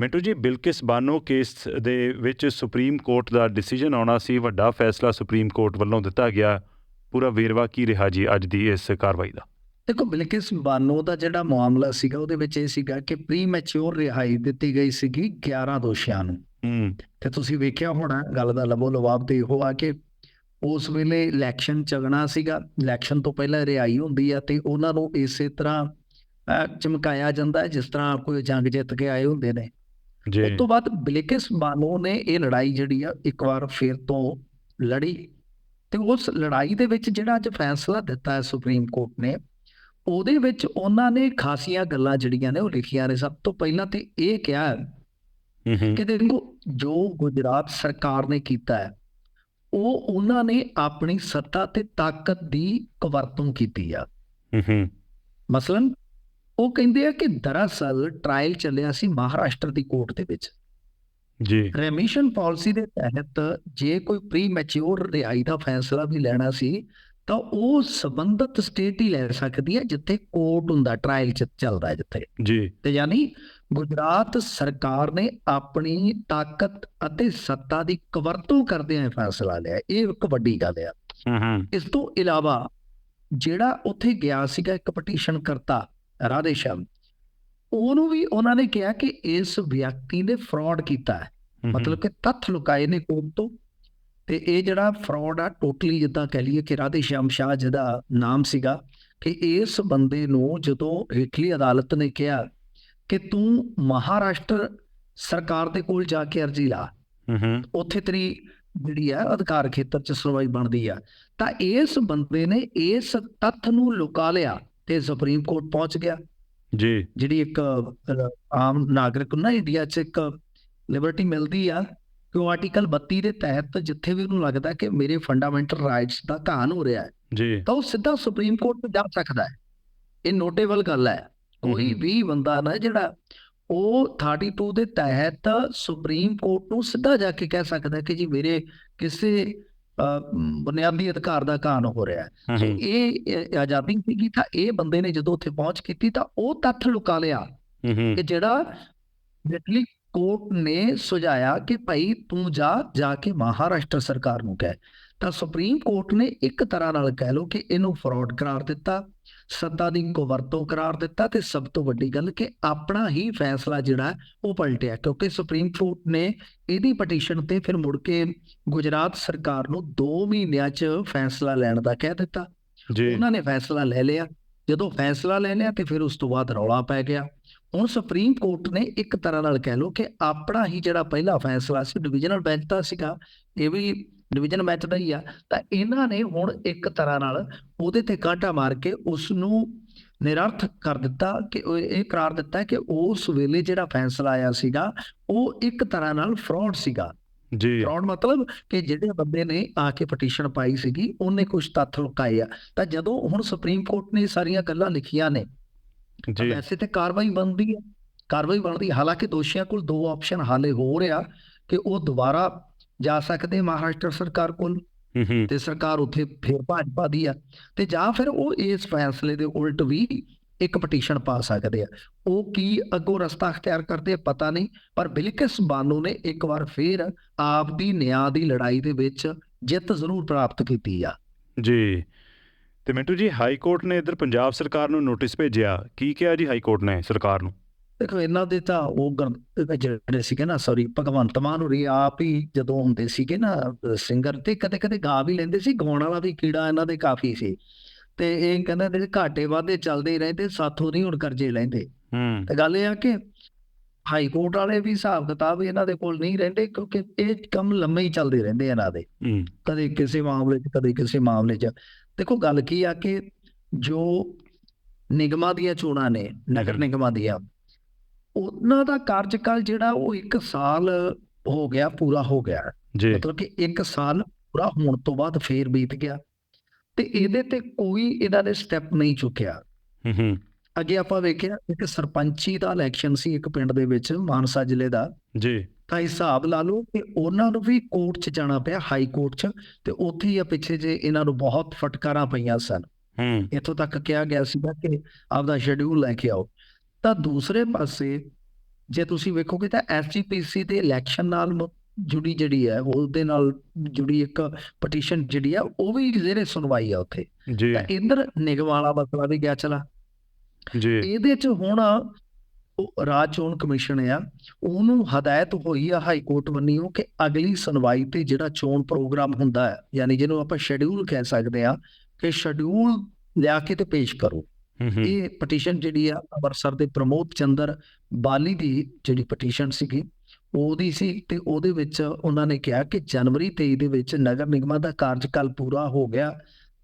ਮਿੰਟੂ ਜੀ ਬਿਲਕਿਸ ਬਾਨੋ ਕੇਸ ਦੇ ਵਿੱਚ ਸੁਪਰੀਮ ਕੋਰਟ ਦਾ ਡਿਸੀਜਨ ਆਉਣਾ ਸੀ? ਵੱਡਾ ਫੈਸਲਾ ਸੁਪਰੀਮ ਕੋਰਟ ਵੱਲੋਂ ਦਿੱਤਾ ਗਿਆ। ਪੂਰਾ ਵੇਰਵਾ ਕੀ ਰਿਹਾ ਜੀ ਅੱਜ ਦੀ ਇਸ ਕਾਰਵਾਈ ਦਾ? ਦੇਖੋ ਬਿਲਕਿਸ ਬਾਨੋ ਦਾ ਜਿਹੜਾ ਮਾਮਲਾ ਸੀਗਾ ਉਹਦੇ ਵਿੱਚ ਇਹ ਸੀਗਾ ਕਿ ਪ੍ਰੀ ਮੈਚੁਰ ਰਿਹਾਈ ਦਿੱਤੀ ਗਈ ਸੀਗੀ 11 ਦੋਸ਼ੀਆਂ ਨੂੰ। ਹੂੰ। ਤੇ ਤੁਸੀਂ ਵੇਖਿਆ ਹੋਣਾ ਗੱਲ ਦਾ ਲਬੋ ਲਵਾਬ ਤੇ ਇਹੋ ਆ ਕਿ ਉਸ ਵੇਲੇ ਇਲੈਕਸ਼ਨ ਚੱਲਣਾ ਸੀਗਾ। ਇਲੈਕਸ਼ਨ ਤੋਂ ਪਹਿਲਾਂ ਰਿਹਾਈ ਹੁੰਦੀ ਆ ਤੇ ਉਹਨਾਂ ਨੂੰ ਇਸੇ ਤਰ੍ਹਾਂ ਚਮਕਾਇਆ ਜਾਂਦਾ ਜਿਸ ਤਰ੍ਹਾਂ ਕੋਈ ਜੰਗ ਜਿੱਤ ਕੇ ਆਏ ਹੁੰਦੇ ਨੇ। ਜੀ। ਉਸ ਤੋਂ ਬਾਅਦ ਬਿਲਕਿਸ ਬਾਨੋ ਨੇ ਇਹ ਲੜਾਈ ਜਿਹੜੀ ਆ ਇੱਕ ਵਾਰ ਫੇਰ ਤੋਂ ਲੜੀ ਤੇ ਉਸ ਲੜਾਈ ਦੇ ਵਿੱਚ ਜਿਹੜਾ ਅੱਜ ਫੈਸਲਾ ਦਿੱਤਾ ਹੈ ਸੁਪਰੀਮ ਕੋਰਟ ਨੇ ਉਹਦੇ ਵਿੱਚ ਉਹਨਾਂ ਨੇ ਖਾਸੀਆਂ ਗੱਲਾਂ ਜਿਹੜੀਆਂ ਨੇ ਉਹ ਲਿਖੀਆਂ ਨੇ। ਸਭ ਤੋਂ ਪਹਿਲਾਂ ਤੇ ਇਹ ਕਿਹਾ ਕਿ ਦੇਖੋ ਜੋ ਗੁਜਰਾਤ ਸਰਕਾਰ ਨੇ ਕੀਤਾ ਹੈ ਉਹ ਉਹਨਾਂ ਨੇ ਆਪਣੀ ਸੱਤਾ ਤੇ ਤਾਕਤ ਦੀ ਕਵਰਤੋਂ ਕੀਤੀ ਆ। ਹੂੰ ਹੂੰ। ਮਸਲਨ? ਉਹ ਕਹਿੰਦੇ ਆ ਕਿ ਦਰਅਸਲ ਟ੍ਰਾਇਲ ਚੱਲਿਆ ਸੀ ਮਹਾਰਾਸ਼ਟਰ ਦੀ ਕੋਰਟ ਦੇ ਵਿੱਚ। ਜੀ। ਰੈਮਿਸ਼ਨ ਪਾਲਿਸੀ ਦੇ ਤਹਿਤ ਜੇ ਕੋਈ ਪ੍ਰੀ ਮੈਚੁਰ ਰਿਹਾਈ ਦਾ ਫੈਸਲਾ ਵੀ ਲੈਣਾ ਸੀ ਤਾਂ ਉਹ ਸਬੰਧਤ ਸਟੇਟ ਹੀ ਲੈ ਸਕਦੀ ਹੈ ਜਿੱਥੇ ਕੋਰਟ ਹੁੰਦਾ ਟ੍ਰਾਇਲ ਚੱਲਦਾ ਜਿੱਥੇ। ਜੀ। ਤੇ ਯਾਨੀ ਗੁਜਰਾਤ ਸਰਕਾਰ ਨੇ ਆਪਣੀ ਤਾਕਤ ਅਤੇ ਸੱਤਾ ਦੀ ਕਵਰਤੋਂ ਕਰਦਿਆਂ ਇਹ ਫੈਸਲਾ ਲਿਆ। ਇਹ ਇੱਕ ਵੱਡੀ ਗੱਲ ਆ। ਹੂੰ ਹੂੰ। ਇਸ ਤੋਂ ਇਲਾਵਾ ਜਿਹੜਾ ਉੱਥੇ ਗਿਆ ਸੀਗਾ ਇੱਕ ਪਟੀਸ਼ਨ ਕਰਤਾ ਰਾਧੇ ਸ਼ਾਮ। ਉਹਨੂੰ ਵੀ ਉਹਨਾਂ ਨੇ ਕਿਹਾ ਕਿ ਇਸ ਵਿਅਕਤੀ ਨੇ ਫਰਾਡ ਕੀਤਾ ਹੈ। ਮਤਲਬ ਕਿ ਤੱਥ ਲੁਕਾਏ ਨੇ ਕੋਰਟ ਤੋਂ। ਤੇ ਇਹ ਜਿਹੜਾ ਫਰਾਡ ਆ ਟੋਟਲੀ ਜਿੱਦਾਂ ਕਹਿ ਲਈਏ ਕਿ ਰਾਧੇ ਸ਼ਾਮ ਸ਼ਾਹ ਜਿਹਦਾ ਨਾਮ ਸੀਗਾ ਕਿ ਇਸ ਬੰਦੇ ਨੂੰ ਜਦੋਂ ਹੇਠਲੀ ਅਦਾਲਤ ਨੇ ਕਿਹਾ ਕਿ ਤੂੰ ਮਹਾਰਾਸ਼ਟਰ ਸਰਕਾਰ ਦੇ ਕੋਲ ਜਾ ਕੇ ਅਰਜ਼ੀ ਲਾ। ਹੂੰ ਹੂੰ। ਉੱਥੇ ਤੇਰੀ ਜਿਹੜੀ ਆ ਅਧਿਕਾਰ ਖੇਤਰ ਚ ਸੁਣਵਾਈ ਬਣਦੀ ਆ। ਤਾਂ ਇਸ ਬੰਦੇ ਨੇ ਇਸ ਤੱਥ ਨੂੰ ਲੁਕਾ ਲਿਆ ਤੇ ਸੁਪਰੀਮ ਕੋਰਟ ਪਹੁੰਚ ਗਿਆ। ਜੀ। ਜਿਹੜੀ ਇੱਕ ਆਮ ਨਾਗਰਿਕ ਨੂੰ ਨਾ ਇੰਡੀਆ 'ਚ ਇੱਕ ਲਿਬਰਟੀ ਮਿਲਦੀ ਆ ਕਿ ਉਹ ਆਰਟੀਕਲ 32 ਦੇ ਤਹਿਤ ਜਿੱਥੇ ਵੀ ਉਹਨੂੰ ਲੱਗਦਾ ਕਿ ਮੇਰੇ ਫੰਡਾਮੈਂਟਲ ਰਾਈਟਸ ਦਾ ਘਾਣ ਹੋ ਰਿਹਾ ਹੈ ਜੀ। ਤਾਂ ਉਹ ਸਿੱਧਾ ਸੁਪਰੀਮ ਕੋਰਟ 'ਤੇ ਜਾ ਸਕਦਾ ਹੈ। ਇਹ ਨੋਟੇਬਲ ਗੱਲ ਹੈ। ਕੋਈ। ਵੀ ਬੰਦਾ ਨਾ ਜਿਹੜਾ ਉਹ 32 ਦੇ ਤਹਿਤ ਸੁਪਰੀਮ ਕੋਰਟ ਨੂੰ ਸਿੱਧਾ ਜਾ ਕੇ ਕਹਿ ਸਕਦਾ ਕਿ ਜੀ ਮੇਰੇ ਕਿਸੇ ਬੁਨਿਆਦੀ ਅਧਿਕਾਰ ਦਾ ਘਾਣ ਹੋ ਰਿਹਾ ਹੈ। ਸੋ ਇਹ ਆਜ਼ਾਦੀ ਸੀਗੀ ਤਾਂ ਇਹ ਬੰਦੇ ਨੇ ਜਦੋਂ ਉੱਥੇ ਪਹੁੰਚ ਕੀਤੀ ਤਾਂ ਉਹ ਤੱਥ ਲੁਕਾ ਲਿਆ ਕਿ ਜਿਹੜਾ ਲਿਟਲੀ ਕੋਰਟ ਨੇ ਸੁਝਾਇਆ ਕਿ ਭਾਈ ਤੂੰ ਜਾ ਜਾ ਕੇ ਮਹਾਰਾਸ਼ਟਰ ਸਰਕਾਰ ਨੂੰ ਕਹਿ। ਤਾਂ ਸੁਪਰੀਮ ਕੋਰਟ ਨੇ ਇੱਕ ਤਰ੍ਹਾਂ ਨਾਲ ਕਹਿ ਲਓ ਕਿ ਇਹਨੂੰ ਫਰਾਡ ਕਰਾਰ ਦਿੱਤਾ। ਸੱਤਾ ਦੀ ਕੁਵਰਤੋਂ ਕਰਾਰ ਦਿੱਤਾ ਤੇ ਸਭ ਤੋਂ ਵੱਡੀ ਗੱਲ ਕਿ ਆਪਣਾ ਹੀ ਫੈਸਲਾ ਜਿਹੜਾ ਉਹ ਪਲਟਿਆ ਕਿਉਂਕਿ ਸੁਪਰੀਮ ਕੋਰਟ ਨੇ ਇਹਦੀ ਪਟੀਸ਼ਨ ਤੇ ਫਿਰ ਮੁੜ ਕੇ ਗੁਜਰਾਤ ਸਰਕਾਰ ਨੂੰ 2 ਮਹੀਨਿਆਂ 'ਚ ਫੈਸਲਾ ਲੈਣ ਦਾ ਕਹਿ ਦਿੱਤਾ। ਜੀ। ਉਹਨਾਂ ਨੇ ਫੈਸਲਾ ਲੈ ਲਿਆ। ਜਦੋਂ ਫੈਸਲਾ ਲੈ ਲਿਆ ਤੇ ਫਿਰ ਉਸ ਤੋਂ ਬਾਅਦ ਰੌਲਾ ਪੈ ਗਿਆ। ਹੁਣ ਸੁਪਰੀਮ ਕੋਰਟ ਨੇ ਇੱਕ ਤਰ੍ਹਾਂ ਨਾਲ ਕਹਿ ਲਓ ਕਿ ਆਪਣਾ ਹੀ ਜਿਹੜਾ ਪਹਿਲਾ ਫੈਸਲਾ ਸੀ ਡਿਵੀਜ਼ਨਲ ਬੈਂਚ ਦਾ ਸੀਗਾ ਇਹ ਵੀ ਡਿਵੀਜ਼ਨ ਦਾ ਹੀ ਆ। ਤਾਂ ਇਹਨਾਂ ਨੇ ਹੁਣ ਇੱਕ ਤਰ੍ਹਾਂ ਨਾਲ ਉਹਦੇ ਤੇ ਕਾਂਟਾ ਮਾਰ ਕੇ ਉਸ ਨੂੰ ਨਿਰਰਥਕ ਕਰ ਦਿੱਤਾ ਕਿ ਇਹ ਕਰਾਰ ਦਿੱਤਾ ਕਿ ਉਸ ਵੇਲੇ ਜਿਹੜਾ ਫੈਸਲਾ ਆਇਆ ਸੀਗਾ ਉਹ ਇੱਕ ਤਰ੍ਹਾਂ ਨਾਲ ਫਰਾਡ ਸੀਗਾ। ਜੀ। ਫਰਾਡ ਮਤਲਬ ਕਿ ਜਿਹੜੇ ਬੰਦੇ ਨੇ ਆ ਕੇ ਪਟੀਸ਼ਨ ਪਾਈ ਸੀਗੀ ਉਹਨੇ ਕੁਝ ਤੱਥ ਲੁਕਾਏ ਆ। ਤਾਂ ਜਦੋਂ ਹੁਣ ਸੁਪਰੀਮ ਕੋਰਟ ਨੇ ਸਾਰੀਆਂ ਗੱਲਾਂ ਲਿਖੀਆਂ ਨੇ ਜੀ। ਵੈਸੇ ਤੇ ਕਾਰਵਾਈ ਬਣਦੀ ਹੈ ਕਾਰਵਾਈ ਬਣਦੀ। ਹਾਲਾਂਕਿ ਦੋਸ਼ੀਆਂ ਕੋਲ ਦੋ ਆਪਸ਼ਨ ਹਾਲੇ ਹੋ ਰਿਹਾ ਕਿ ਉਹ ਦੁਬਾਰਾ ਜਾ ਸਕਦੇ ਮਹਾਰਾਸ਼ਟਰ ਸਰਕਾਰ ਕੋਲ ਤੇ ਸਰਕਾਰ ਉੱਥੇ ਫੇਰ ਭਾਜਪਾ ਦੀ ਆ। ਤੇ ਜਾਂ ਫਿਰ ਉਹ ਇਸ ਫੈਸਲੇ ਦੇ ਉਲਟ ਵੀ ਇੱਕ ਪਟੀਸ਼ਨ ਪਾ ਸਕਦੇ ਆ। ਉਹ ਕੀ ਅੱਗੋਂ ਰਸਤਾ ਅਖਤਿਆਰ ਕਰਦੇ ਆ ਪਤਾ ਨਹੀਂ ਪਰ ਬਿਲਕਿਸ ਬਾਨੋ ਨੇ ਇੱਕ ਵਾਰ ਫੇਰ ਆਪ ਦੀ ਨਿਆਂ ਦੀ ਲੜਾਈ ਦੇ ਵਿੱਚ ਜਿੱਤ ਜ਼ਰੂਰ ਪ੍ਰਾਪਤ ਕੀਤੀ ਆ। ਜੀ। ਤੇ ਮਿੰਟੂ ਜੀ ਹਾਈ ਕੋਰਟ ਨੇ ਇਧਰ ਪੰਜਾਬ ਸਰਕਾਰ ਨੂੰ ਨੋਟਿਸ ਭੇਜਿਆ। ਕੀ ਕਿਹਾ ਜੀ ਹਾਈ ਕੋਰਟ ਨੇ ਸਰਕਾਰ ਨੂੰ? ਦੇਖੋ ਇਹਨਾਂ ਦੇ ਤਾਂ ਉਹ ਜਿਹੜੇ ਸੀਗੇ ਨਾ ਸੌਰੀ ਭਗਵੰਤ ਮਾਨ ਹੋਰੀ ਆਪ ਹੀ ਜਦੋਂ ਹੁੰਦੇ ਸੀਗੇ ਨਾ ਸਿੰਗਰ ਤੇ ਕਦੇ ਕਦੇ ਗਾ ਵੀ ਲੈਂਦੇ ਸੀ ਗਾਉਣ ਵਾਲਾ ਵੀ ਕੀੜਾ ਇਹਨਾਂ ਦੇ ਕਾਫੀ ਸੀ। ਤੇ ਇਹ ਕਹਿੰਦੇ ਨੇ ਘਾਟੇ ਵਾਧੇ ਚੱਲਦੇ ਹੀ ਰਹਿੰਦੇ ਸਾਥੋਂ ਨਹੀਂ ਹੁਣ ਕਰਜ਼ੇ ਲੈਂਦੇ। ਹੂੰ। ਤੇ ਗੱਲ ਇਹ ਆ ਕਿ ਹਾਈ ਕੋਰਟ ਵਾਲੇ ਵੀ ਹਿਸਾਬ ਕਿਤਾਬ ਇਹਨਾਂ ਦੇ ਕੋਲ ਨਹੀਂ ਰਹਿੰਦੇ ਕਿਉਂਕਿ ਇਹ ਕੰਮ ਲੰਮੇ ਹੀ ਚੱਲਦੇ ਰਹਿੰਦੇ ਇਹਨਾਂ ਦੇ। ਕਦੇ ਕਿਸੇ ਮਾਮਲੇ 'ਚ ਕਦੇ ਕਿਸੇ ਮਾਮਲੇ 'ਚ। ਦੇਖੋ ਗੱਲ ਕੀ ਆ ਕਿ ਜੋ ਨਿਗਮਾਂ ਦੀਆਂ ਚੋਣਾਂ ਨੇ ਨਗਰ। ਨਿਗਮਾਂ ਦੀਆਂ ਉਹਨਾਂ ਦਾ ਕਾਰਜਕਾਲ ਜਿਹੜਾ ਉਹ 1 ਸਾਲ ਹੋ ਗਿਆ ਪੂਰਾ ਹੋ ਗਿਆ। ਜੀ। ਮਤਲਬ ਕਿ 1 ਸਾਲ ਪੂਰਾ ਹੋਣ ਤੋਂ ਬਾਅਦ ਫੇਰ ਬੀਤ ਗਿਆ। ਤੇ ਇਹਦੇ ਤੇ ਕੋਈ ਇਹਨਾਂ ਨੇ ਸਟੈਪ ਨਹੀਂ ਚੁੱਕਿਆ। ਹੂੰ ਹੂੰ। ਅੱਗੇ ਆਪਾਂ ਵੇਖਿਆ ਇੱਕ ਸਰਪੰਚੀ ਦਾ ਇਲੈਕਸ਼ਨ ਸੀ ਇੱਕ ਪਿੰਡ ਦੇ ਵਿੱਚ ਮਾਨਸਾ ਜ਼ਿਲ੍ਹੇ ਦਾ। ਜੀ। ਤਾਂ ਹਿਸਾਬ ਲਾ ਲਓ ਕਿ ਉਹਨਾਂ ਨੂੰ ਵੀ ਕੋਰਟ 'ਚ ਜਾਣਾ ਪਿਆ ਹਾਈ ਕੋਰਟ 'ਚ ਤੇ ਉੱਥੇ ਹੀ ਆ ਪਿੱਛੇ ਜੇ ਇਹਨਾਂ ਨੂੰ ਬਹੁਤ ਫਟਕਾਰਾਂ ਪਈਆਂ ਸਨ। ਹੂੰ। ਇੱਥੋਂ ਤੱਕ ਕਿਹਾ ਗਿਆ ਸੀਗਾ ਕਿ ਆਪਦਾ ਸ਼ੈਡਿਊਲ ਲੈ ਕੇ ਆਓ। ਤਾਂ ਦੂਸਰੇ ਪਾਸੇ ਜੇ ਤੁਸੀਂ ਵੇਖੋਗੇ ਤਾਂ ਐਸਜੀਪੀਸੀ ਦੇ ਇਲੈਕਸ਼ਨ ਨਾਲ ਜੁੜੀ ਜਿਹੜੀ ਹੈ ਉਹਦੇ ਨਾਲ ਜੁੜੀ ਇੱਕ ਪਟੀਸ਼ਨ ਜਿਹੜੀ ਆ ਉਹ ਵੀ ਜਿਹੜੇ ਸੁਣਵਾਈ ਆ ਉੱਥੇ। ਜੀ। ਤਾਂ ਇੰਦਰ ਨਿਗਮ ਵਾਲਾ ਮਸਲਾ ਵੀ ਗਿਆ ਚਲਾ। ਜੀ। ਇਹਦੇ ਚ ਹੁਣ ਉਹ ਰਾਜ ਚੋਣ ਕਮਿਸ਼ਨ ਆ ਉਹਨੂੰ ਹਦਾਇਤ ਹੋਈ ਆ ਹਾਈ ਕੋਰਟ ਵੱਲੋਂ ਕਿ ਅਗਲੀ ਸੁਣਵਾਈ ਤੇ ਜਿਹੜਾ ਚੋਣ ਪ੍ਰੋਗਰਾਮ ਹੁੰਦਾ ਹੈ ਯਾਨੀ ਜਿਹਨੂੰ ਆਪਾਂ ਸ਼ੈਡਿਊਲ ਕਹਿ ਸਕਦੇ ਆ ਕਿ ਸ਼ੈਡਿਊਲ ਲਿਆ ਕੇ ਤੇ ਪੇਸ਼ ਕਰੋ। ਇਹ ਪਟੀਸ਼ਨ ਜਿਹੜੀ ਆ ਅੰਮ੍ਰਿਤਸਰ ਦੇ ਪ੍ਰਮੋਦ ਚੰਦਰ ਬਾਲੀ ਦੀ ਜਿਹੜੀ ਪਟੀਸ਼ਨ ਸੀਗੀ ਉਹਦੀ ਸੀ ਤੇ ਉਹਦੇ ਵਿੱਚ ਉਹਨਾਂ ਨੇ ਕਿਹਾ ਕਿ ਜਨਵਰੀ 23 ਦੇ ਵਿੱਚ ਨਗਰ ਨਿਗਮਾਂ ਦਾ ਕਾਰਜਕਾਲ ਪੂਰਾ ਹੋ ਗਿਆ।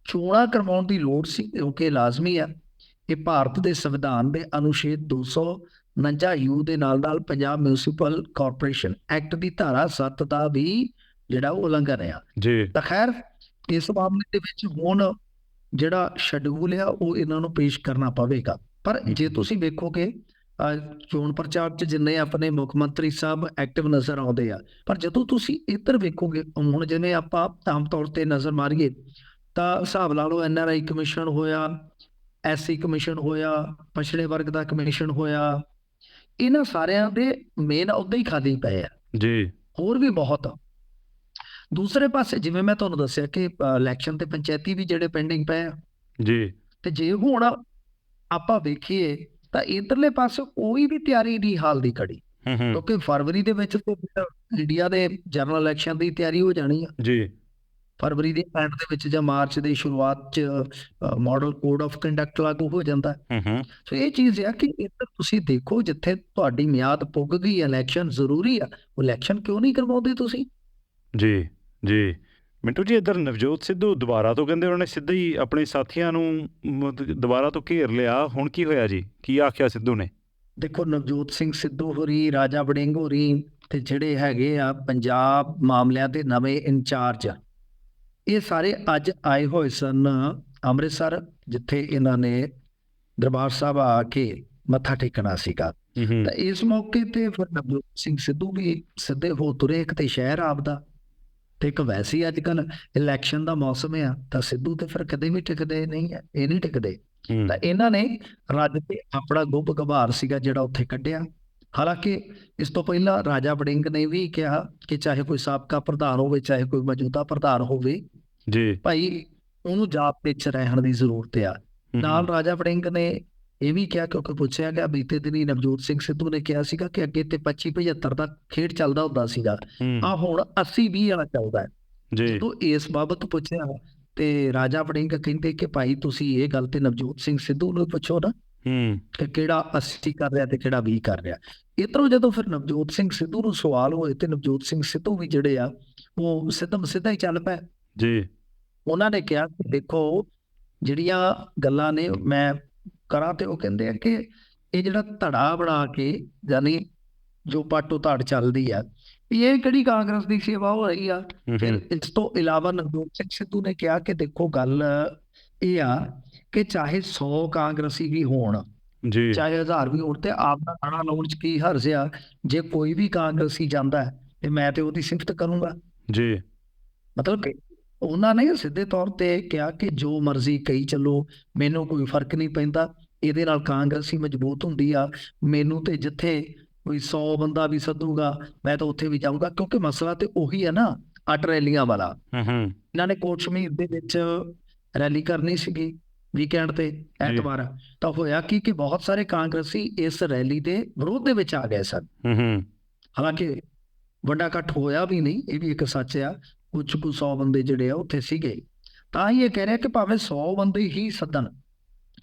ਚੋਣਾਂ ਕਰਵਾਉਣ ਦੀ ਲੋੜ ਸੀ ਕਿਉਂਕਿ ਲਾਜ਼ਮੀ ਆ। ਇਹ ਭਾਰਤ ਦੇ ਸੰਵਿਧਾਨ ਦੇ ਅਨੁਛੇਦ 249 ਯੂ ਦੇ ਨਾਲ ਨਾਲ ਪੰਜਾਬ ਮਿਊਨਿਸਪਲ ਕਾਰਪੋਰੇਸ਼ਨ ਐਕਟ ਦੀ ਧਾਰਾ 7 ਦਾ ਵੀ ਜਿਹੜਾ ਉਹ ਉਲੰਘਣ ਆ। ਜੀ। ਤਾਂ ਖੈਰ ਇਸ ਮਾਮਲੇ ਦੇ ਵਿੱਚ ਹੁਣ ਜਿਹੜਾ ਸ਼ੈਡਿਊਲ ਆ ਉਹ ਇਹਨਾਂ ਨੂੰ ਪੇਸ਼ ਕਰਨਾ ਪਵੇਗਾ। ਪਰ ਜੇ। ਤੁਸੀਂ ਵੇਖੋਗੇ ਚੋਣ ਪ੍ਰਚਾਰ 'ਚ ਜਿੰਨੇ ਆਪਣੇ ਮੁੱਖ ਮੰਤਰੀ ਸਾਹਿਬ ਐਕਟਿਵ ਨਜ਼ਰ ਆਉਂਦੇ ਆ ਪਰ ਜਦੋਂ ਤੁਸੀਂ ਇੱਧਰ ਵੇਖੋਗੇ ਹੁਣ ਜਿਵੇਂ ਆਪਾਂ ਆਮ ਤੌਰ ਤੇ ਨਜ਼ਰ ਮਾਰੀਏ ਤਾਂ ਹਿਸਾਬ ਲਾ ਲਓ ਐਨਆਰਆਈ ਕਮਿਸ਼ਨ ਹੋਇਆ ਐਸਸੀ ਕਮਿਸ਼ਨ ਹੋਇਆ ਪਛੜੇ ਵਰਗ ਦਾ ਕਮਿਸ਼ਨ ਹੋਇਆ ਇਹਨਾਂ ਸਾਰਿਆਂ ਦੇ ਮੇਨ ਅਹੁਦੇ ਹੀ ਖਾਲੀ ਪਏ ਆ। ਜੀ। ਹੋਰ ਵੀ ਬਹੁਤ ਆ। ਦੂਸਰੇ ਪਾਸੇ ਜਿਵੇਂ ਮੈਂ ਤੁਹਾਨੂੰ ਦੱਸਿਆ ਕਿ ਇਲੈਕਸ਼ਨ ਤੇ ਪੰਚਾਇਤੀ ਵੀ ਜਿਹੜੇ ਪੈਂਡਿੰਗ ਪਏ ਆ। ਜੀ। ਤੇ ਜੇ ਹੁਣ ਆਪਾਂ ਵੇਖੀਏ ਤਾਂ ਇਧਰਲੇ ਪਾਸੇ ਕੋਈ ਵੀ ਤਿਆਰੀ ਨਹੀਂ ਹਾਲ ਦੀ ਖੜੀ। ਹੂੰ ਹੂੰ। ਕਿਉਂਕਿ ਫਰਵਰੀ ਦੇ ਵਿੱਚ ਤੇ ਇੰਡੀਆ ਦੇ ਜਨਰਲ ਇਲੈਕਸ਼ਨ ਦੀ ਤਿਆਰੀ ਹੋ ਜਾਣੀ ਆ। ਜੀ। ਫਰਵਰੀ ਦੇ ਐਂਡ ਦੇ ਵਿੱਚ ਜਾਂ ਮਾਰਚ ਦੀ ਸ਼ੁਰੂਆਤ 'ਚ ਮਾਡਲ ਕੋਡ ਆਫ ਕੰਡਕਟ ਲਾਗੂ ਹੋ ਜਾਂਦਾ। ਹੂੰ ਹੂੰ। ਸੋ ਇਹ ਚੀਜ਼ ਆ ਕਿ ਇੱਧਰ ਤੁਸੀਂ ਦੇਖੋ ਜਿੱਥੇ ਤੁਹਾਡੀ ਮਿਆਦ ਪੁੱਗ ਗਈ ਇਲੈਕਸ਼ਨ ਜ਼ਰੂਰੀ ਆ ਉਹ ਇਲੈਕਸ਼ਨ ਕਿਉਂ ਨਹੀਂ ਕਰਵਾਉਂਦੇ ਤੁਸੀਂ? ਜੀ। ਜੀ। ਮਿੰਟੂ ਜੀ ਇੱਧਰ ਨਵਜੋਤ ਸਿੱਧੂ ਦੁਬਾਰਾ ਤੋਂ ਕਹਿੰਦੇ ਉਹਨਾਂ ਨੇ ਸਿੱਧਾ ਹੀ ਆਪਣੇ ਸਾਥੀਆਂ ਨੂੰ ਦੁਬਾਰਾ ਤੋਂ ਘੇਰ ਲਿਆ। ਹੁਣ ਕੀ ਹੋਇਆ ਜੀ? ਕੀ ਆਖਿਆ ਸਿੱਧੂ ਨੇ? ਦੇਖੋ ਨਵਜੋਤ ਸਿੰਘ ਸਿੱਧੂ ਹੋਰੀ ਰਾਜਾ ਵੜਿੰਗ ਹੋਰੀ ਤੇ ਜਿਹੜੇ ਹੈਗੇ ਆ ਪੰਜਾਬ ਮਾਮਲਿਆਂ ਦੇ ਨਵੇਂ ਇੰਚਾਰਜ ਇਹ ਸਾਰੇ ਅੱਜ ਆਏ ਹੋਏ ਸਨ ਅੰਮ੍ਰਿਤਸਰ ਜਿੱਥੇ ਇਹਨਾਂ ਨੇ ਦਰਬਾਰ ਸਾਹਿਬ ਆ ਕੇ ਮੱਥਾ ਟੇਕਣਾ ਸੀਗਾ। ਤਾਂ ਇਸ ਮੌਕੇ ਤੇ ਫਿਰ ਨਵਜੋਤ ਸਿੰਘ ਸਿੱਧੂ ਵੀ ਸਿੱਧੇ ਹੋ ਤੁਰੇ ਇੱਕ ਤੇ ਸ਼ਹਿਰ ਆਪਦਾ। ਤੇ ਇੱਕ ਵੈਸੇ ਹੀ ਅੱਜ ਕੱਲ ਇਲੈਕਸ਼ਨ ਦਾ ਮੌਸਮ ਆ ਤਾਂ ਸਿੱਧੂ ਤੇ ਫਿਰ ਕਦੇ ਵੀ ਟਿਕਦੇ ਨਹੀਂ ਹੈ ਇਹ ਨਹੀਂ ਟਿਕਦੇ। ਤਾਂ ਇਹਨਾਂ ਨੇ ਰੱਜ ਤੇ ਆਪਣਾ ਗੁੱਪ ਗਭਾਰ ਸੀਗਾ ਜਿਹੜਾ ਉੱਥੇ ਕੱਢਿਆ। ਹਾਲਾਂਕਿ ਇਸ ਤੋਂ ਪਹਿਲਾਂ ਰਾਜਾ ਵੜਿੰਗ ਨੇ ਵੀ ਕਿਹਾ ਕਿ ਚਾਹੇ ਕੋਈ ਸਾਬਕਾ ਪ੍ਰਧਾਨ ਹੋਵੇ ਚਾਹੇ ਕੋਈ ਮੌਜੂਦਾ ਪ੍ਰਧਾਨ ਹੋਵੇ ਜੀ। ਭਾਈ ਉਹਨੂੰ ਜਾਬਤੇ 'ਚ ਰਹਿਣ ਦੀ ਜ਼ਰੂਰਤ ਆ। ਨਾਲ ਰਾਜਾ ਵੜਿੰਗ ਨੇ ਇਹ ਵੀ ਕਿਹਾ ਕਿਉਂਕਿ ਪੁੱਛਿਆ ਗਿਆ ਬੀਤੇ ਦਿਨੀ ਨਵਜੋਤ ਸਿੰਘ ਸਿੱਧੂ ਨੇ ਕਿਹਾ ਸੀਗਾ ਕਿ ਅੱਗੇ ਤੇ 25 75 ਦਾ ਖੇਡ ਚੱਲਦਾ ਹੁੰਦਾ ਸੀਗਾ। ਆ ਹੁਣ 80 20 ਵਾਲਾ ਚੱਲਦਾ ਹੈ। ਜੀ। ਜਦੋਂ ਇਸ ਬਾਬਤ ਪੁੱਛਿਆ ਤੇ ਰਾਜਾ ਵੜਿੰਗ ਕਹਿੰਦੇ ਕਿ ਭਾਈ ਤੁਸੀਂ ਇਹ ਗੱਲ ਤੇ ਨਵਜੋਤ ਸਿੰਘ ਸਿੱਧੂ ਨੂੰ ਪੁੱਛੋ ਨਾ ਹੂੰ। ਕਿ ਕਿਹੜਾ 80 ਕਰ ਰਿਹਾ ਤੇ ਕਿਹੜਾ 20 ਕਰ ਰਿਹਾ। ਇਧਰੋਂ ਜਦੋਂ ਫਿਰ ਨਵਜੋਤ ਸਿੰਘ ਸਿੱਧੂ ਨੂੰ ਸਵਾਲ ਹੋਏ ਤੇ ਨਵਜੋਤ ਸਿੰਘ ਸਿੱਧੂ ਵੀ ਜਿਹੜੇ ਆ ਉਹ ਸਿੱਧਮ ਸਿੱਧਾ ਹੀ ਚੱਲ ਪਏ। ਜੀ। ਉਹਨਾਂ ਨੇ ਕਿਹਾ ਕਿ ਦੇਖੋ ਜਿਹੜੀਆਂ ਗੱਲਾਂ ਨੇ ਮੈਂ ਕਰਾਂ ਤੇ ਉਹ ਕਹਿੰਦੇ ਆ ਕਿ ਇਹ ਜਿਹੜਾ ਧੜਾ ਬਣਾ ਕੇ ਯਾਨੀ ਜੋ ਪਾਟੋ ਧੜ ਚੱਲਦੀ ਆ ਇਹ ਕਿਹੜੀ ਕਾਂਗਰਸ ਦੀ ਸੇਵਾ ਹੋ ਰਹੀ ਆ? ਇਸ ਤੋਂ ਇਲਾਵਾ ਨਵਜੋਤ ਸਿੰਘ ਸਿੱਧੂ ਨੇ ਕਿਹਾ ਕਿ ਦੇਖੋ ਗੱਲ ਇਹ ਆ ਕਿ ਚਾਹੇ 100 ਕਾਂਗਰਸੀ ਵੀ ਹੋਣ ਜੀ। ਚਾਹੇ ਹਜ਼ਾਰ ਵੀ ਹੋਣ ਤੇ ਆਪ ਦਾ ਖਾਣਾ ਲਾਉਣ ਚ ਕੀ ਹਰਜ਼ ਆ? ਜੇ ਕੋਈ ਵੀ ਕਾਂਗਰਸੀ ਜਾਂਦਾ ਤੇ ਮੈਂ ਤੇ ਉਹਦੀ ਸਿਫਤ ਕਰੂੰਗਾ। ਜੀ। ਮਤਲਬ ਕਿ ਉਹਨਾਂ ਨੇ ਸਿੱਧੇ ਤੌਰ ਤੇ ਕਿਹਾ ਕਿ ਜੋ ਮਰਜ਼ੀ ਕਹੀ ਚੱਲੋ ਮੈਨੂੰ ਕੋਈ ਫ਼ਰਕ ਨਹੀਂ ਪੈਂਦਾ। ਇਹਦੇ ਨਾਲ ਕਾਂਗਰਸੀ ਮਜ਼ਬੂਤ ਹੁੰਦੀ ਆ। ਮੈਨੂੰ ਤੇ ਜਿੱਥੇ ਕੋਈ 100 ਬੰਦਾ ਵੀ ਸੱਦੂਗਾ ਮੈਂ ਤਾਂ ਉੱਥੇ ਵੀ ਜਾਊਂਗਾ। ਕਿਉਂਕਿ ਮਸਲਾ ਤੇ ਉਹੀ ਹੈ ਨਾ ਅੱਟ ਰੈਲੀਆਂ ਵਾਲਾ। ਹੂੰ ਹੂੰ। ਇਹਨਾਂ ਨੇ ਕੋਟ ਸ਼ਮੀਰ ਦੇ ਵਿੱਚ ਰੈਲੀ ਕਰਨੀ ਸੀਗੀ ਵੀਕਐਂਡ ਤੇ ਐਤਵਾਰ। ਤਾਂ ਹੋਇਆ ਕੀ ਕਿ ਬਹੁਤ ਸਾਰੇ ਕਾਂਗਰਸੀ ਇਸ ਰੈਲੀ ਦੇ ਵਿਰੋਧ ਦੇ ਵਿੱਚ ਆ ਗਏ ਸਨ। ਹੂੰ ਹੂੰ। ਹਾਲਾਂਕਿ ਵੱਡਾ ਇਕੱਠ ਹੋਇਆ ਵੀ ਨਹੀਂ ਇਹ ਵੀ ਇੱਕ ਸੱਚ ਆ। ਕੁਝ ਕੁ 100 ਬੰਦੇ ਜਿਹੜੇ ਆ ਉੱਥੇ ਸੀਗੇ। ਤਾਂ ਹੀ ਇਹ ਕਹਿ ਰਿਹਾ ਕਿ ਭਾਵੇਂ 100 ਬੰਦੇ ਹੀ ਸੱਦਣ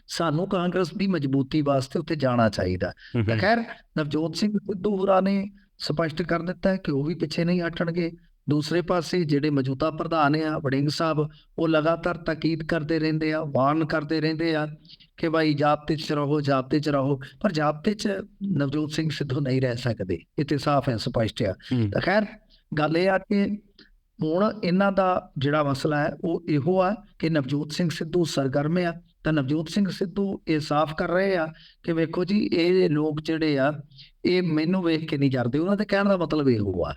ਸਾਨੂੰ ਕਾਂਗਰਸ ਦੀ ਮਜ਼ਬੂਤੀ ਵਾਸਤੇ ਉੱਥੇ ਜਾਣਾ ਚਾਹੀਦਾ ਤਾਂ ਖੈਰ ਨਵਜੋਤ ਸਿੰਘ ਸਿੱਧੂ ਹੋਰਾਂ ਨੇ ਸਪਸ਼ਟ ਕਰ ਦਿੱਤਾ ਹੈ ਕਿ ਉਹ ਵੀ ਪਿੱਛੇ ਨਹੀਂ ਹਟਣਗੇ। ਦੂਸਰੇ ਪਾਸੇ ਜਿਹੜੇ ਮੌਜੂਦਾ ਪ੍ਰਧਾਨ ਆ ਵੜਿੰਗ ਸਾਹਿਬ ਉਹ ਲਗਾਤਾਰ ਤਾਕੀਦ ਕਰਦੇ ਰਹਿੰਦੇ ਆ ਵਾਰਨ ਕਰਦੇ ਰਹਿੰਦੇ ਆ ਕਿ ਭਾਈ ਜਾਬਤੇ 'ਚ ਰਹੋ ਜਾਬਤੇ 'ਚ ਰਹੋ। ਪਰ ਜਾਬਤੇ 'ਚ ਨਵਜੋਤ ਸਿੰਘ ਸਿੱਧੂ ਨਹੀਂ ਰਹਿ ਸਕਦੇ। ਇਹ ਤੇ ਸਾਫ਼ ਹੈ ਸਪਸ਼ਟ ਆ। ਤਾਂ ਖੈਰ ਗੱਲ ਇਹ ਆ ਕਿ ਹੁਣ ਇਹਨਾਂ ਦਾ ਜਿਹੜਾ ਮਸਲਾ ਹੈ ਉਹ ਇਹੋ ਆ ਕਿ ਨਵਜੋਤ ਸਿੰਘ ਸਿੱਧੂ ਸਰਗਰਮ ਆ। ਤਾਂ ਨਵਜੋਤ ਸਿੰਘ ਸਿੱਧੂ ਇਹ ਸਾਫ਼ ਕਰ ਰਹੇ ਆ ਕਿ ਵੇਖੋ ਜੀ ਇਹ ਲੋਕ ਜਿਹੜੇ ਆ ਇਹ ਮੈਨੂੰ ਵੇਖ ਕੇ ਨਹੀਂ ਜਰਦੇ। ਉਹਨਾਂ ਦੇ ਕਹਿਣ ਦਾ ਮਤਲਬ ਇਹੋ ਆ।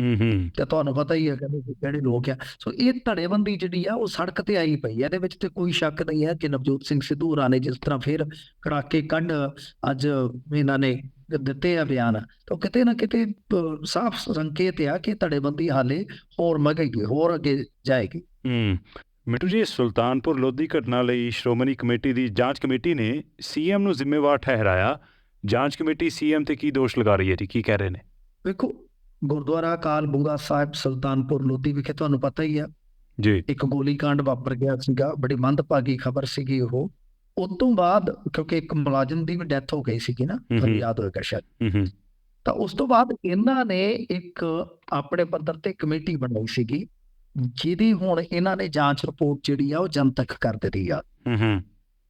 ਹੂੰ ਹੂੰ। ਤੇ ਤੁਹਾਨੂੰ ਪਤਾ ਹੀ ਹੈ ਕਹਿੰਦੇ ਕਿ ਕਿਹੜੇ ਲੋਕ ਆ ਸੋ ਇਹ ਧੜੇਬੰਦੀ ਜਿਹੜੀ ਆ ਉਹ ਸੜਕ ਤੇ ਆਈ ਪਈ ਹੈ ਇਹਦੇ ਵਿੱਚ ਤੇ ਕੋਈ ਸ਼ੱਕ ਨਹੀਂ ਹੈ ਕਿ ਨਵਜੋਤ ਸਿੰਘ ਸਿੱਧੂ ਹੋਰਾਂ ਨੇ ਜਿਸ ਤਰ੍ਹਾਂ ਫਿਰ ਕੜਾਕੇ ਕੱਢ ਅੱਜ ਇਹਨਾਂ ਨੇ ਦਿੱਤੇ ਆ ਬਿਆਨ ਤਾਂ ਕਿਤੇ ਨਾ ਕਿਤੇ ਸਾਫ਼ ਸੰਕੇਤ ਆ ਕਿ ਧੜੇਬੰਦੀ ਹਾਲੇ ਹੋਰ ਮਗੇਗੀ ਹੋਰ ਅੱਗੇ ਜਾਏਗੀ। ਹੂੰ। ਮਿੰਟੂ ਜੀ ਸੁਲਤਾਨਪੁਰ ਲੋਧੀ ਘਟਨਾ ਲਈ ਸ਼੍ਰੋਮਣੀ ਕਮੇਟੀ ਦੀ ਜਾਂਚ ਕਮੇਟੀ ਨੇ ਸੀਐਮ ਨੂੰ ਜ਼ਿੰਮੇਵਾਰ ਠਹਿਰਾਇਆ। ਜਾਂਚ ਕਮੇਟੀ ਸੀਐਮ ਤੇ ਕੀ ਦੋਸ਼ ਲਗਾ ਰਹੀ ਹੈ ਜੀ? ਕੀ ਕਹਿ ਰਹੇ ਨੇ? ਵੇਖੋ ਗੁਰਦੁਆਰਾ ਅਕਾਲ ਬੂੜਾ ਸਾਹਿਬ ਸੁਲਤਾਨਪੁਰ ਲੋਧੀ ਵਿਖੇ ਤੁਹਾਨੂੰ ਪਤਾ ਹੀ ਆ। ਜੀ। ਇੱਕ ਗੋਲੀकांड ਵਾਪਰ ਗਿਆ ਸੀਗਾ ਬੜੀ ਮੰਦਭਾਗੀ ਖਬਰ ਸੀਗੀ ਉਹ। ਉਸ ਤੋਂ ਬਾਅਦ ਕਿਉਂਕਿ ਇੱਕ ਮੁਲਾਜ਼ਮ ਦੀ ਵੀ ਡੈਥ ਹੋ ਗਈ ਸੀਗੀ ਨਾ ਤੁਹਾਨੂੰ। ਯਾਦ ਹੋਏਗਾ ਸ਼ਾਇਦ। ਤਾਂ ਉਸ ਤੋਂ ਬਾਅਦ ਇਹਨਾਂ ਨੇ ਇੱਕ ਆਪਣੇ ਪੱਧਰ ਤੇ ਕਮੇਟੀ ਬਣਾਈ ਸੀਗੀ। ਜਿਹਦੀ ਹੁਣ ਇਹਨਾਂ ਨੇ ਜਾਂਚ ਰਿਪੋਰਟ ਜਿਹੜੀ ਆ ਉਹ ਜਨਤਕ ਕਰ ਦਿੱਤੀ ਆ। ਹੂੰ ਹੂੰ।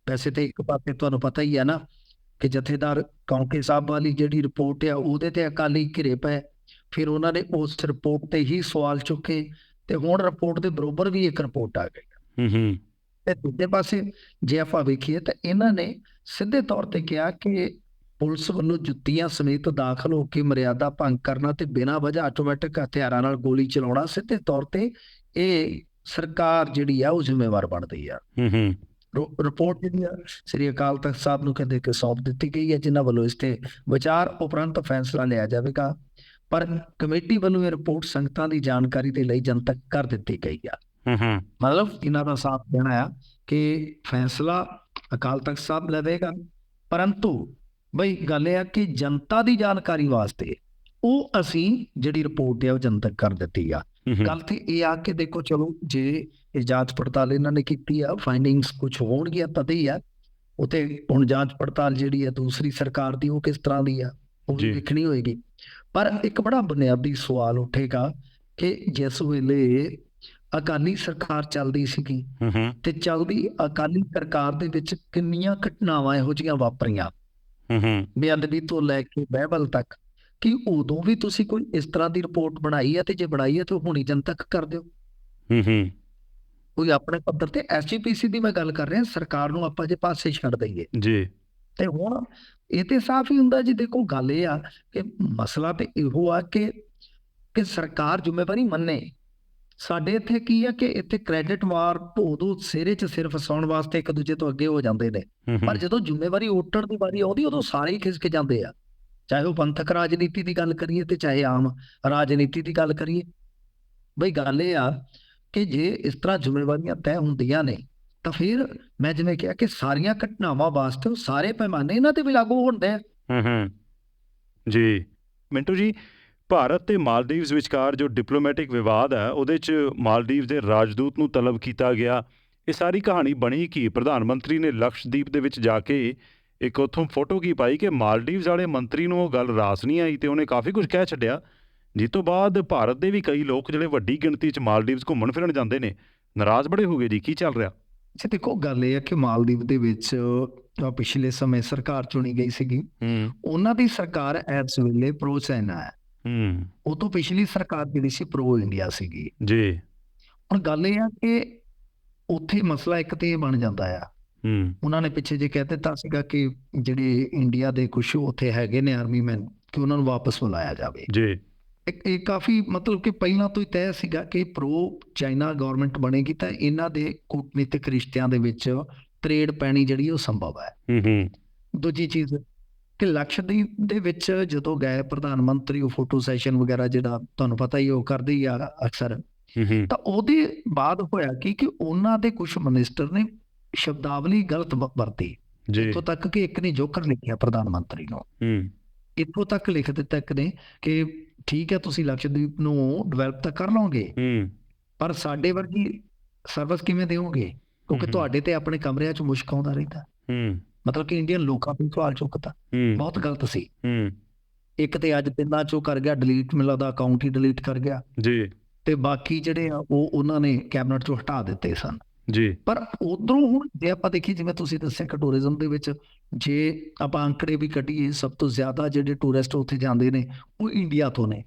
ਵੈਸੇ ਤੇ ਇੱਕ ਪਾਸੇ ਤੁਹਾਨੂੰ ਪਤਾ ਹੀ ਆ ਨਾ ਕਿ ਜਥੇਦਾਰ ਕੌਂਕੇ ਸਾਹਿਬ ਵਾਲੀ ਜਿਹੜੀ ਰਿਪੋਰਟ ਆ ਉਹਦੇ ਤੇ ਅਕਾਲੀ ਘਿਰੇ ਪਏ। ਫਿਰ ਉਹਨਾਂ ਨੇ ਉਸ ਰਿਪੋਰਟ ਤੇ ਹੀ ਸਵਾਲ ਚੁੱਕੇ ਤੇ ਹੁਣ ਰਿਪੋਰਟ ਦੇ ਬਰੋਬਰ ਵੀ ਇੱਕ ਰਿਪੋਰਟ ਆ ਗਈ। ਹੂੰ ਹੂੰ। ਤੇ ਦੂਜੇ ਪਾਸੇ ਜੇ ਆਪਾਂ ਵੇਖੀਏ ਤਾਂ ਇਹਨਾਂ ਨੇ ਸਿੱਧੇ ਤੌਰ ਤੇ ਕਿਹਾ ਕਿ ਪੁਲਿਸ ਵੱਲੋਂ ਜੁੱਤੀਆਂ ਸਮੇਤ ਦਾਖਲ ਹੋ ਕੇ ਮਰਿਆਦਾ ਭੰਗ ਕਰਨਾ ਤੇ ਬਿਨਾਂ ਵਜ੍ਹਾ ਆਟੋਮੈਟਿਕ ਹਥਿਆਰਾਂ ਨਾਲ ਗੋਲੀ ਚਲਾਉਣਾ ਸਿੱਧੇ ਤੌਰ ਤੇ ਇਹ ਸਰਕਾਰ ਜਿਹੜੀ ਆ ਉਹ ਜ਼ਿੰਮੇਵਾਰ ਬਣਦੀ ਆ। ਹੂੰ ਹੂੰ। ਰਿਪੋਰਟ ਜਿਹੜੀ ਆ ਸ੍ਰੀ ਅਕਾਲ ਤਖਤ ਸਾਹਿਬ ਨੂੰ ਕਹਿੰਦੇ ਕਿ ਸੌਂਪ ਦਿੱਤੀ ਗਈ ਹੈ ਜਿਨ੍ਹਾਂ ਵੱਲੋਂ ਇਸ ਤੇ ਵਿਚਾਰ ਉਪਰੰਤ ਫੈਸਲਾ ਲਿਆ ਜਾਵੇਗਾ। ਪਰ ਕਮੇਟੀ ਵੱਲੋਂ ਇਹ ਰਿਪੋਰਟ ਸੰਗਤਾਂ ਦੀ ਜਾਣਕਾਰੀ ਦੇ ਲਈ ਜਨਤਕ ਕਰ ਦਿੱਤੀ ਗਈ ਆ। ਹੂੰ ਹੂੰ। ਮਤਲਬ ਇਹਨਾਂ ਦਾ ਸਾਥ ਦੇਣਾ ਆ ਕਿ ਫੈਸਲਾ ਅਕਾਲ ਤਖਤ ਸਾਹਿਬ ਲਵੇਗਾ ਪਰੰਤੂ ਬਈ ਗੱਲ ਇਹ ਆ ਕਿ ਜਨਤਾ ਦੀ ਜਾਣਕਾਰੀ ਵਾਸਤੇ ਉਹ ਅਸੀਂ ਜਿਹੜੀ ਰਿਪੋਰਟ ਹੈ ਉਹ ਜਨਤਕ ਕਰ ਦਿੱਤੀ ਆ। ਗੱਲ ਤੇ ਇਹ ਆ ਕਿ ਦੇਖੋ ਚਲੋ ਜੇ ਇਹ ਜਾਂਚ ਪੜਤਾਲ ਇਹਨਾਂ ਨੇ ਕੀਤੀ ਆ ਫਾਈਂਡਿੰਗਸ ਕੁਝ ਹੋਣਗੀਆਂ ਤਦ ਹੀ ਆ। ਉਤੇ ਹੁਣ ਜਾਂਚ ਪੜਤਾਲ ਜਿਹੜੀ ਆ ਦੂਸਰੀ ਸਰਕਾਰ ਦੀ ਉਹ ਕਿਸ ਤਰ੍ਹਾਂ ਦੀ ਆ ਉਹ। ਦੇਖਣੀ ਹੋਏਗੀ। ਪਰ ਇੱਕ ਬੜਾ ਬੁਨਿਆਦੀ ਸਵਾਲ ਉੱਠੇਗਾ ਕਿ ਜਿਸ ਵੇਲੇ ਅਕਾਲੀ ਸਰਕਾਰ ਚੱਲਦੀ ਸੀਗੀ ਤੇ ਚੱਲਦੀ ਅਕਾਲੀ ਸਰਕਾਰ ਦੇ ਵਿੱਚ ਕਿੰਨੀਆਂ ਘਟਨਾਵਾਂ ਇਹੋ ਜਿਹੀਆਂ ਵਾਪਰੀਆਂ? ਹੂੰ ਬੇਅਦਬੀ ਤੋਂ ਲੈ ਕੇ ਬਾਈਬਲ ਤੱਕ ਕਿ ਉਦੋਂ ਵੀ ਤੁਸੀਂ ਕੋਈ ਇਸ ਤਰ੍ਹਾਂ ਦੀ ਰਿਪੋਰਟ ਬਣਾਈ ਹੈ ਤੇ ਜੇ ਬਣਾਈ ਹੈ ਤਾਂ ਹੁਣੀ ਜਨਤਕ ਕਰ ਦਿਓ। ਹੂੰ ਹੂੰ ਕੋਈ ਆਪਣੇ ਪੱਧਰ ਤੇ ਐਸਜੀਪੀਸੀ ਦੀ ਮੈਂ ਗੱਲ ਕਰ ਰਿਹਾ ਸਰਕਾਰ ਨੂੰ ਆਪਾਂ ਜੇ ਪਾਸੇ ਛੱਡ ਦਈਏ। ਜੀ। ਤੇ ਹੁਣ ਇਹ ਤੇ ਸਾਫ਼ ਹੀ ਹੁੰਦਾ ਜੀ ਦੇਖੋ ਗੱਲ ਇਹ ਆ ਕਿ ਮਸਲਾ ਤੇ ਇਹੋ ਆ ਕਿ ਕਿ ਸਰਕਾਰ ਜ਼ਿੰਮੇਵਾਰੀ ਮੰਨੇ। ਸਾਡੇ ਇੱਥੇ ਕੀ ਆ ਕਿ ਇੱਥੇ ਕ੍ਰੈਡਿਟ ਵਾਰ ਉਦੋਂ ਸਿਰੇ 'ਚ ਸਿਰਫ ਫਸਾਉਣ ਵਾਸਤੇ ਇੱਕ ਦੂਜੇ ਤੋਂ ਅੱਗੇ ਹੋ ਜਾਂਦੇ ਨੇ। ਹੂੰ ਪਰ ਹੂੰ ਜਦੋਂ ਜ਼ਿੰਮੇਵਾਰੀ ਉੱਟਣ ਦੀ ਵਾਰੀ ਆਉਂਦੀ ਉਦੋਂ ਸਾਰੇ ਹੀ ਖਿਸਕ ਜਾਂਦੇ ਆ। ਚਾਹੇ ਉਹ ਪੰਥਕ ਰਾਜਨੀਤੀ ਦੀ ਗੱਲ ਕਰੀਏ ਤੇ ਚਾਹੇ ਆਮ ਰਾਜਨੀਤੀ ਦੀ ਗੱਲ ਕਰੀਏ। ਬਈ ਗੱਲ ਇਹ ਆ ਕਿ ਜੇ ਇਸ ਤਰ੍ਹਾਂ ਜ਼ਿੰਮੇਵਾਰੀਆਂ ਤੈਅ ਹੁੰਦੀਆਂ ਨੇ ਤਾਂ ਫਿਰ ਮੈਂ ਜਿਵੇਂ ਕਿਹਾ ਕਿ ਸਾਰੀਆਂ ਘਟਨਾਵਾਂ ਵਾਸਤੇ ਸਾਰੇ ਪੈਮਾਨੇ ਇਹਨਾਂ ਤੇ ਵੀ ਲਾਗੂ ਹੁੰਦੇ ਆ। ਹੂੰ ਹੂੰ। ਜੀ। ਮਿੰਟੂ ਜੀ ਭਾਰਤ ਤੇ ਮਾਲਦੀਵਜ਼ ਵਿਚਕਾਰ ਜੋ ਡਿਪਲੋਮੈਟਿਕ ਵਿਵਾਦ ਹੈ ਉਹਦੇ 'ਚ ਮਾਲਦੀਵ ਦੇ ਰਾਜਦੂਤ ਨੂੰ ਤਲਬ ਕੀਤਾ ਗਿਆ। ਇਹ ਸਾਰੀ ਕਹਾਣੀ ਬਣੀ ਕੀ? ਪ੍ਰਧਾਨ ਮੰਤਰੀ ਨੇ ਲਕਸ਼ਦੀਪ ਦੇ ਵਿੱਚ ਜਾ ਕੇ ਇੱਕ ਉੱਥੋਂ ਫੋਟੋ ਕੀ ਪਾਈ ਕਿ ਮਾਲਦੀਵਜ਼ ਵਾਲੇ ਮੰਤਰੀ ਨੂੰ ਉਹ ਗੱਲ ਰਾਸ ਨਹੀਂ ਆਈ ਤੇ ਉਹਨੇ ਕਾਫੀ ਕੁਝ ਕਹਿ ਛੱਡਿਆ। ਜਿਸ ਤੋਂ ਬਾਅਦ ਭਾਰਤ ਦੇ ਵੀ ਕਈ ਲੋਕ ਜਿਹੜੇ ਵੱਡੀ ਗਿਣਤੀ 'ਚ ਮਾਲਦੀਵਜ਼ ਘੁੰਮਣ ਫਿਰਨ ਜਾਂਦੇ ਨੇ ਨਾਰਾਜ਼ ਬੜੇ ਹੋ ਗਏ ਜੀ ਕੀ ਚੱਲ ਰਿਹਾ? ਅੱਛਾ ਦੇਖੋ ਗੱਲ ਇਹ ਆ ਕਿ ਮਾਲਦੀਵ ਦੇ ਵਿੱਚ ਪਿਛਲੇ ਸਮੇਂ ਸਰਕਾਰ ਚੁਣੀ ਗਈ ਸੀਗੀ। ਹੂੰ। ਉਹਨਾਂ ਦੀ ਸਰਕਾਰ ਇਸ ਵੇਲੇ ਪ੍ਰੋ ਚਾਈਨਾ ਹੈ। ਹੂੰ। ਉਹ ਤੋਂ ਪਿਛਲੀ ਸਰਕਾਰ ਜਿਹੜੀ ਸੀ ਪ੍ਰੋ ਇੰਡੀਆ ਸੀਗੀ। ਜੀ। ਹੁਣ ਗੱਲ ਇਹ ਆ ਕਿ ਉੱਥੇ ਮਸਲਾ ਇੱਕ ਤੇ ਬਣ ਜਾਂਦਾ ਆ। ਹੂੰ। ਉਹਨਾਂ ਨੇ ਪਿੱਛੇ ਜੇ ਕਹਿ ਦਿੱਤਾ ਸੀਗਾ ਕਿ ਜਿਹੜੇ ਇੰਡੀਆ ਦੇ ਕੁਝ ਉੱਥੇ ਹੈਗੇ ਨੇ ਆਰਮੀ ਮੈਨ ਕਿ ਉਹਨਾਂ ਨੂੰ ਵਾਪਸ ਬੁਲਾਇਆ ਜਾਵੇ। ਜੀ। ਇੱਕ ਇਹ ਕਾਫੀ ਮਤਲਬ ਕਿ ਪਹਿਲਾਂ ਤੋਂ ਹੀ ਤੈਅ ਸੀਗਾ ਕਿ ਪ੍ਰੋ ਚਾਈਨਾ ਗਵਰਨਮੈਂਟ ਬਣੇਗੀ ਤਾਂ ਇਹਨਾਂ ਦੇ ਕੂਟਨੀਤਿਕ ਰਿਸ਼ਤਿਆਂ ਦੇ ਵਿੱਚ ਤਰੇੜ ਪੈਣੀ ਜਿਹੜੀ ਉਹ ਸੰਭਵ ਹੈ। ਹੂੰ ਹੂੰ। ਦੂਜੀ ਚੀਜ਼ ਕਿ ਲਕਸ਼ਦੀਪ ਦੇ ਵਿੱਚ ਜਦੋਂ ਗਏ ਪ੍ਰਧਾਨ ਮੰਤਰੀ ਉਹ ਫੋਟੋ ਸੈਸ਼ਨ ਵਗੈਰਾ ਜਿਹੜਾ ਤੁਹਾਨੂੰ ਪਤਾ ਹੀ ਉਹ ਕਰਦੇ ਹੀ ਆ ਅਕਸਰ। ਤਾਂ ਉਹਦੇ ਬਾਅਦ ਹੋਇਆ ਕੀ ਕਿ ਉਹਨਾਂ ਦੇ ਕੁਝ ਮਿਨਿਸਟਰ ਨੇ ਸ਼ਬਦਾਵਲੀ ਗਲਤ ਵਰਤੀ। ਇੱਥੋਂ ਤੱਕ ਕਿ ਇੱਕ ਨੇ ਜੋਕਰ ਲਿਖਿਆ ਪ੍ਰਧਾਨ ਮੰਤਰੀ ਨੂੰ। ਹੂੰ। ਇੱਥੋਂ ਤੱਕ ਲਿਖ ਦਿੱਤਾ ਇੱਕ ਨੇ ਕਿ ਠੀਕ ਹੈ ਤੁਸੀਂ ਲਕਸ਼ਦੀਪ ਨੂੰ ਡਿਵੈਲਪ ਤਾਂ ਕਰ ਲਓਗੇ। ਹੂੰ। ਪਰ ਸਾਡੇ ਵਰਗੀ ਸਰਵਿਸ ਕਿਵੇਂ ਦਿਓਗੇ ਕਿਉਂਕਿ। ਤੁਹਾਡੇ ਤੇ ਆਪਣੇ ਕਮਰਿਆਂ 'ਚ ਮੁਸ਼ਕ ਆਉਂਦਾ ਰਹਿੰਦਾ। ਹੂੰ। ਮਤਲਬ ਕਿ ਇੰਡੀਅਨ ਲੋਕਾਂ ਤੋਂ ਸਵਾਲ ਚੁੱਕਦਾ ਹੂੰ। ਬਹੁਤ ਗਲਤ ਸੀ। ਇੱਕ ਤੇ ਅੱਜ ਤਿੰਨਾਂ ਚੋਂ ਕਰ ਗਿਆ ਡਿਲੀਟ ਦਾ ਅਕਾਊਂਟ ਹੀ ਡਿਲੀਟ ਕਰ ਗਿਆ। ਜੀ। ਤੇ ਬਾਕੀ ਜਿਹੜੇ ਆ ਉਹ ਉਹਨਾਂ ਨੇ ਕੈਬਨਿਟ ਚੋਂ ਹਟਾ ਦਿੱਤੇ ਸਨ। ਜੀ। ਪਰ ਉਧਰੋਂ ਹੁਣ ਜੇ ਆਪਾਂ ਦੇਖੀਏ ਜਿਵੇਂ ਤੁਸੀਂ ਦੱਸਿਆ ਕਿ ਟੂਰਿਜ਼ਮ ਦੇ ਵਿੱਚ ਜੇ ਆਪਾਂ ਅੰਕੜੇ ਵੀ ਕੱਢੀਏ ਸਭ ਤੋਂ ਜ਼ਿਆਦਾ ਜਿਹੜੇ ਟੂਰਿਸਟ ਉੱਥੇ ਜਾਂਦੇ ਨੇ ਉਹ ਇੰਡੀਆ ਤੋਂ ਨੇ।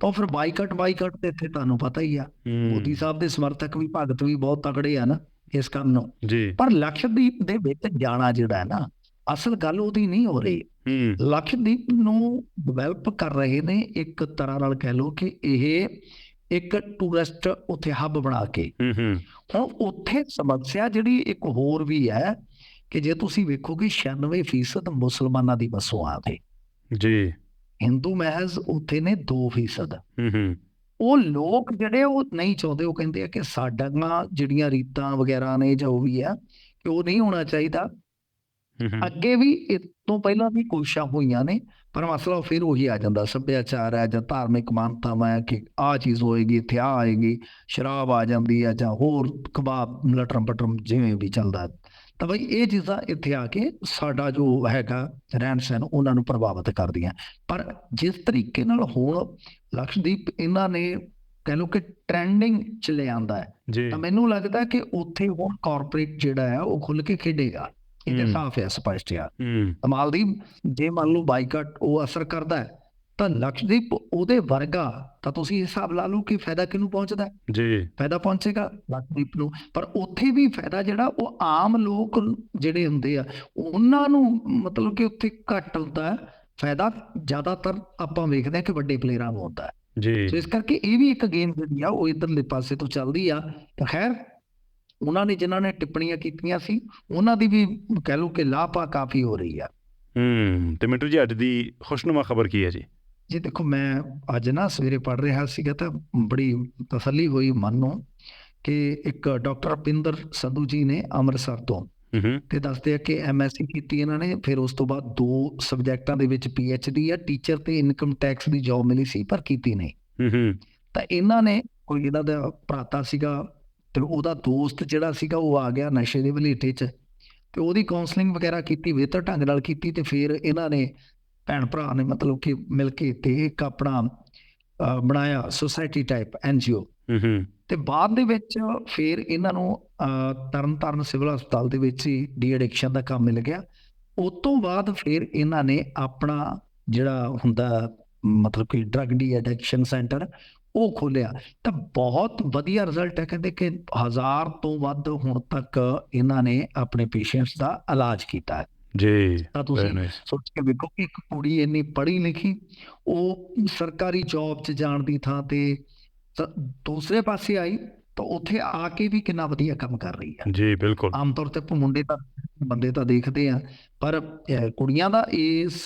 ਤਾਂ ਫਿਰ ਬਾਈਕਾਟ ਬਾਈਕਾਟ ਤੇ ਇੱਥੇ ਤੁਹਾਨੂੰ ਪਤਾ ਹੀ ਆ। ਮੋਦੀ ਸਾਹਿਬ ਦੇ ਸਮਰਥਕ ਵੀ ਭਗਤ ਵੀ ਬਹੁਤ ਤਕੜੇ ਆ ਨਾ। ਇਸ ਕੰਮ ਨੂੰ। ਜੀ। ਪਰ ਲਕਸ਼ਦੀਪ ਦੇ ਵਿੱਚ ਜਾਣਾ ਜਿਹੜਾ ਹੈ ਨਾ ਅਸਲ ਗੱਲ ਉਹਦੀ ਨਹੀਂ ਹੋ ਰਹੀ। ਲਕਸ਼ਦੀਪ ਨੂੰ ਡਿਵੈਲਪ ਕਰ ਰਹੇ ਨੇ ਇੱਕ ਤਰ੍ਹਾਂ ਨਾਲ ਕਹਿ ਲਓ ਕਿ ਇਹ ਇੱਕ ਟੂਰਿਸਟ ਉੱਥੇ ਹੱਬ ਬਣਾ ਕੇ। ਹੂੰ ਹੂੰ। ਹੁਣ ਉੱਥੇ ਸਮੱਸਿਆ ਜਿਹੜੀ ਇੱਕ ਹੋਰ ਵੀ ਹੈ ਕਿ ਜੇ ਤੁਸੀਂ ਵੇਖੋਗੇ 96% ਮੁਸਲਮਾਨਾਂ ਦੀ ਵਸੋਂ ਆ ਤੇ ਜੀ। ਹਿੰਦੂ ਮਹਿਜ਼ ਉੱਥੇ ਨੇ 2% ਹੂੰ ਹੂੰ। ਉਹ ਲੋਕ ਜਿਹੜੇ ਉਹ ਨਹੀਂ ਚਾਹੁੰਦੇ ਉਹ ਕਹਿੰਦੇ ਆ ਕਿ ਸਾਡੀਆਂ ਜਿਹੜੀਆਂ ਰੀਤਾਂ ਵਗੈਰਾ ਨੇ ਜੋ ਵੀ ਆ ਕਿ ਉਹ ਨਹੀਂ ਹੋਣਾ ਚਾਹੀਦਾ ਅੱਗੇ ਵੀ ਇਸ ਤੋਂ ਪਹਿਲਾਂ ਵੀ ਕੋਸ਼ਿਸ਼ਾਂ ਹੋਈਆਂ ਨੇ ਪਰ ਮਸਲਾ ਫਿਰ ਉਹੀ ਆ ਜਾਂਦਾ ਸੱਭਿਆਚਾਰ ਹੈ ਜਾਂ ਧਾਰਮਿਕ ਮਾਨਤਾਵਾਂ ਹੈ ਕਿ ਆਹ ਚੀਜ਼ ਹੋਏਗੀ ਇੱਥੇ ਆਏਗੀ ਸ਼ਰਾਬ ਆ ਜਾਂਦੀ ਹੈ ਜਾਂ ਹੋਰ ਕਬਾਬ ਲਟਰਮ ਪਟਰਮ ਜਿਵੇਂ ਵੀ ਚੱਲਦਾ। ਤਾਂ ਬਈ ਇਹ ਚੀਜ਼ਾਂ ਇੱਥੇ ਆ ਕੇ ਸਾਡਾ ਜੋ ਹੈਗਾ ਰਹਿਣ ਸਹਿਣ ਉਹਨਾਂ ਨੂੰ ਪ੍ਰਭਾਵਿਤ ਕਰਦੀਆਂ। ਪਰ ਜਿਸ ਤਰੀਕੇ ਨਾਲ ਹੁਣ ਲਕਸ਼ਦੀਪ ਇਹਨਾਂ ਨੇ ਕਹਿ ਲਓ ਕਿ ਟ੍ਰੈਂਡਿੰਗ ਚ ਲਿਆਂਦਾ ਹੈ ਤਾਂ ਮੈਨੂੰ ਲੱਗਦਾ ਕਿ ਉੱਥੇ ਹੁਣ ਕਾਰਪੋਰੇਟ ਜਿਹੜਾ ਹੈ ਉਹ ਖੁੱਲ ਕੇ ਖੇਡੇਗਾ। ਇਹ ਹਮ। ਸਾਫ਼ ਹੈ ਸਪਸ਼ਟ ਹੈ ਹੂੰ। ਅਮਾਲਦੀਪ ਜੇ ਮੰਨ ਲਓ ਬਾਈਕਾਟ ਉਹ ਅਸਰ ਕਰਦਾ ਹੈ ਤਾਂ ਲਕਸ਼ਦੀਪ ਉਹਦੇ ਵਰਗਾ ਤਾਂ ਤੁਸੀਂ ਹਿਸਾਬ ਲਾ ਲਓ ਕਿ ਫਾਇਦਾ ਕਿਹਨੂੰ ਪਹੁੰਚਦਾ? ਜੀ। ਫਾਇਦਾ ਪਹੁੰਚੇਗਾ ਲਕਸ਼ਦੀਪ ਨੂੰ। ਪਰ ਉੱਥੇ ਵੀ ਫਾਇਦਾ ਜਿਹੜਾ ਉਹ ਆਮ ਲੋਕ ਜਿਹੜੇ ਹੁੰਦੇ ਆ ਉਹਨਾਂ ਨੂੰ ਮਤਲਬ ਕਿ ਉੱਥੇ ਘੱਟ ਹੁੰਦਾ ਹੈ। ਫਾਇਦਾ ਜ਼ਿਆਦਾਤਰ ਆਪਾਂ ਵੇਖਦੇ ਹਾਂ ਕਿ ਵੱਡੇ ਪਲੇਅਰਾਂ ਨੂੰ ਹੁੰਦਾ ਜੀ। ਸੋ ਇਸ ਕਰਕੇ ਇਹ ਵੀ ਇੱਕ ਗੇਮ ਜਿਹੜੀ ਆ ਉਹ ਇਧਰਲੇ ਪਾਸੇ ਤੋਂ ਚੱਲਦੀ ਆ। ਤਾਂ ਖੈਰ ਉਹਨਾਂ ਨੇ ਜਿਨ੍ਹਾਂ ਨੇ ਟਿੱਪਣੀਆਂ ਕੀਤੀਆਂ ਸੀ ਉਹਨਾਂ ਦੀ ਵੀ ਕਹਿ ਲਓ ਕਿ ਲਾਪਾ ਕਾਫੀ ਹੋ ਰਹੀ ਆ। ਹੂੰ। ਤੇ ਮਿੰਟੂ ਜੀ ਅੱਜ ਦੀ ਖੁਸ਼ਨੁਮਾ ਖਬਰ ਕੀ ਹੈ ਜੀ? ਜੀ ਦੇਖੋ ਮੈਂ ਅੱਜ ਨਾ ਸਵੇਰੇ ਪੜ੍ਹ ਰਿਹਾ ਸੀਗਾ ਤਾਂ ਬੜੀ ਤਸੱਲੀ ਹੋਈ ਮਨ ਨੂੰ ਕਿ ਇੱਕ ਡਾਕਟਰ ਰਪਿੰਦਰ ਸੰਧੂ ਜੀ ਨੇ ਅੰਮ੍ਰਿਤਸਰ ਤੋਂ ਤੇ ਦੱਸਦੇ ਆ ਕਿ ਐਮਐਸਸੀ ਕੀਤੀ ਇਹਨਾਂ ਨੇ ਫਿਰ ਉਸ ਤੋਂ ਬਾਅਦ ਦੋ ਸਬਜੈਕਟਾਂ ਦੇ ਵਿੱਚ ਪੀਐਚਡੀ ਆ ਟੀਚਰ ਤੇ ਇਨਕਮ ਟੈਕਸ ਦੀ ਜੌਬ ਮਿਲੀ ਸੀ ਪਰ ਕੀਤੀ ਨਹੀਂ। ਤਾਂ ਇਹਨਾਂ ਨੇ ਕੋਈ ਇਹਨਾਂ ਦਾ ਭਰਾਤਾ ਸੀਗਾ ਤੇ ਉਹਦਾ ਦੋਸਤ ਜਿਹੜਾ ਸੀਗਾ ਉਹ ਆ ਗਿਆ ਨਸ਼ੇ ਦੇ ਵਲੇਟੇ 'ਚ ਤੇ ਉਹਦੀ ਕਾਉਂਸਲਿੰਗ ਵਗੈਰਾ ਕੀਤੀ ਬਿਹਤਰ ਢੰਗ ਨਾਲ ਕੀਤੀ ਤੇ ਫਿਰ ਇਹਨਾਂ ਨੇ ਭੈਣ ਭਰਾ ਨੇ ਮਤਲਬ ਕਿ ਮਿਲ ਕੇ ਤੇ ਇੱਕ ਆਪਣਾ ਬਣਾਇਆ ਸੁਸਾਇਟੀ ਟਾਈਪ ਐਨਜੀਓ ਤੇ ਬਾਅਦ ਦੇ ਵਿੱਚ ਫਿਰ ਇਹਨਾਂ ਨੂੰ ਅਹ, ਤਰਨਤਾਰਨ ਸਿਵਲ ਹਸਪਤਾਲ ਦੇ ਵਿੱਚ ਹੀ ਡੀ ਐਡਿਕਸ਼ਨ ਦਾ ਕੰਮ ਮਿਲ ਗਿਆ। ਉਸ ਤੋਂ ਬਾਅਦ ਫਿਰ ਇਹਨਾਂ ਨੇ ਆਪਣਾ ਜਿਹੜਾ ਹੁੰਦਾ ਮਤਲਬ ਕਿ ਡਰਗ ਡੀ ਐਡਿਕਸ਼ਨ ਸੈਂਟਰ ਉਹ ਖੋਲਿਆ ਤਾਂ ਬਹੁਤ ਵਧੀਆ ਰਿਜ਼ਲਟ ਹੈ ਕਹਿੰਦੇ ਕਿ ਹਜ਼ਾਰ ਤੋਂ ਵੱਧ ਹੁਣ ਤੱਕ ਇਹਨਾਂ ਨੇ ਆਪਣੇ ਪੇਸ਼ੈਂਟਸ ਦਾ ਇਲਾਜ ਕੀਤਾ ਹੈ। ਜੀ ਤਾਂ ਵੈਰੀ ਤੁਸੀਂ ਨਾਈਸ ਸੋਚ ਕੇ ਵੇਖੋ ਕਿ ਇੱਕ ਕੁੜੀ ਇੰਨੀ ਪੜ੍ਹੀ ਲਿਖੀ ਉਹ ਸਰਕਾਰੀ ਜੌਬ 'ਚ ਜਾਣ ਦੀ ਥਾਂ ਤੇ ਦੂਸਰੇ ਪਾਸੇ ਆਈ ਤਾਂ ਉੱਥੇ ਆ ਕੇ ਵੀ ਕਿੰਨਾ ਵਧੀਆ ਕੰਮ ਕਰ ਰਹੀ ਹੈ ਜੀ ਬਿਲਕੁਲ। ਆਮ ਤੌਰ ਤੇ ਆਪਾਂ ਮੁੰਡੇ ਤਾਂ ਬੰਦੇ ਤਾਂ ਦੇਖਦੇ ਆ ਪਰ ਕੁੜੀਆਂ ਦਾ ਇਸ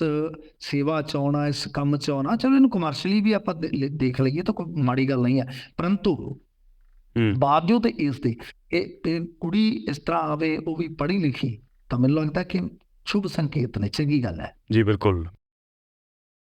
ਸੇਵਾ ਚ ਆਉਣਾ ਇਸ ਕੰਮ ਚ ਆਉਣਾ ਚਲੋ ਇਹਨੂੰ ਕਮਰਸ਼ੀਅਲੀ ਵੀ ਆਪਾਂ ਦੇ- ਦੇਖ ਲਈਏ ਤਾਂ ਕੋਈ ਮਾੜੀ ਗੱਲ ਨਹੀਂ ਹੈ ਪਰੰਤੂ ਹੂੰ। ਬਾਵਜੂਦ ਇਸ ਦੇ ਇਹ ਇਹ ਕੁੜੀ ਇਸ ਤਰ੍ਹਾਂ ਆਵੇ ਉਹ ਵੀ ਪੜ੍ਹੀ ਲਿਖੀ ਤਾਂ ਮੈਨੂੰ ਲੱਗਦਾ ਕਿ ਸ਼ੁਭ ਸੰਕੇਤ ਨੇ ਚੰਗੀ ਗੱਲ ਹੈ। ਜੀ ਬਿਲਕੁਲ।